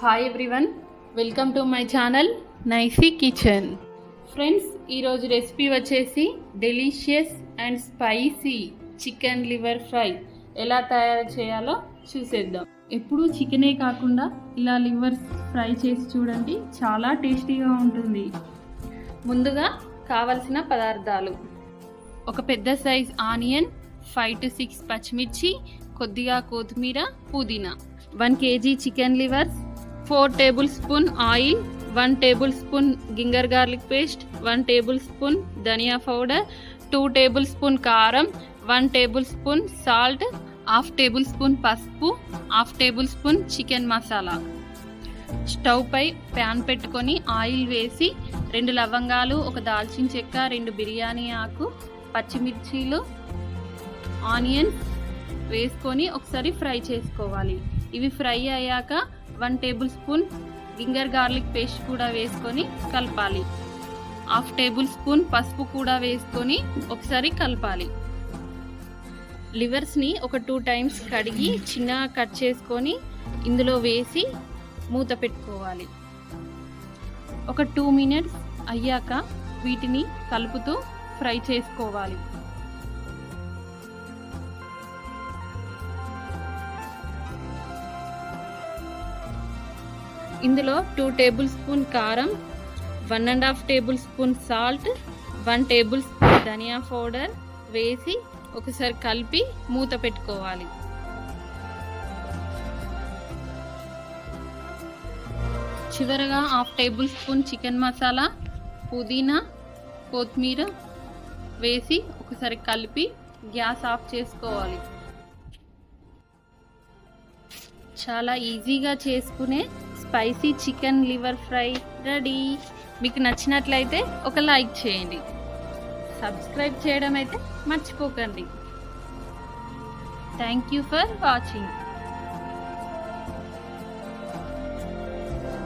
Hi everyone welcome to my channel Nicey kitchen friends ఈరోజు recipe వచ్చేసి delicious and spicy chicken liver fry ఎలా తయారు చేయాలో చూసేద్దాం. ఎప్పుడూ చికెనే కాకుండా ఇలా లివర్ ఫ్రై చేసి చూడండి చాలా టేస్టీగా ఉంటుంది. ముందుగా కావలసిన పదార్థాలు. ఒక పెద్ద size onion five to six పచ్చిమిర్చి కొద్దిగా కొత్తిమీర పుదీనా. One KG chicken livers four table spoon oil one table spoon ginger garlic paste one table spoon ధనియా పౌడర్ టూ టేబుల్ స్పూన్ కారం one table spoon salt half table spoon పసుపు half table spoon chicken masala. Stove పై pan పెట్టుకొని oil వేసి రెండు లవంగాలు ఒక దాల్చిన చెక్క రెండు బిర్యానీ ఆకు పచ్చిమిర్చీలు ఆనియన్స్ వేసుకొని ఒకసారి ఫ్రై చేసుకోవాలి. ఇవి ఫ్రై అయ్యాక one table spoon ginger garlic paste కూడా వేసుకొని కలపాలి. హాఫ్ టేబుల్ స్పూన్ పసుపు కూడా వేసుకొని ఒకసారి కలపాలి. లివర్స్ని ఒక టూ టైమ్స్ కడిగి చిన్నగా కట్ చేసుకొని ఇందులో వేసి మూత పెట్టుకోవాలి. ఒక టూ మినిట్స్ అయ్యాక వీటిని కలుపుతూ ఫ్రై చేసుకోవాలి. ఇందులో టూ టేబుల్ స్పూన్ కారం one and half table spoon salt one table spoon dhaniya powder వేసి ఒకసారి కలిపి మూత పెట్టుకోవాలి. చివరగా half table spoon chicken masala పుదీనా కొత్తిమీర వేసి ఒకసారి కలిపి గ్యాస్ ఆఫ్ చేసుకోవాలి. చాలా ఈజీగా చేసుకునే spicy chicken liver fry ready. మీకు నచ్చినట్లయితే ఒక లైక్ చేయండి. సబ్స్క్రైబ్ చేయడం అయితే మర్చిపోకండి. Thank you for watching.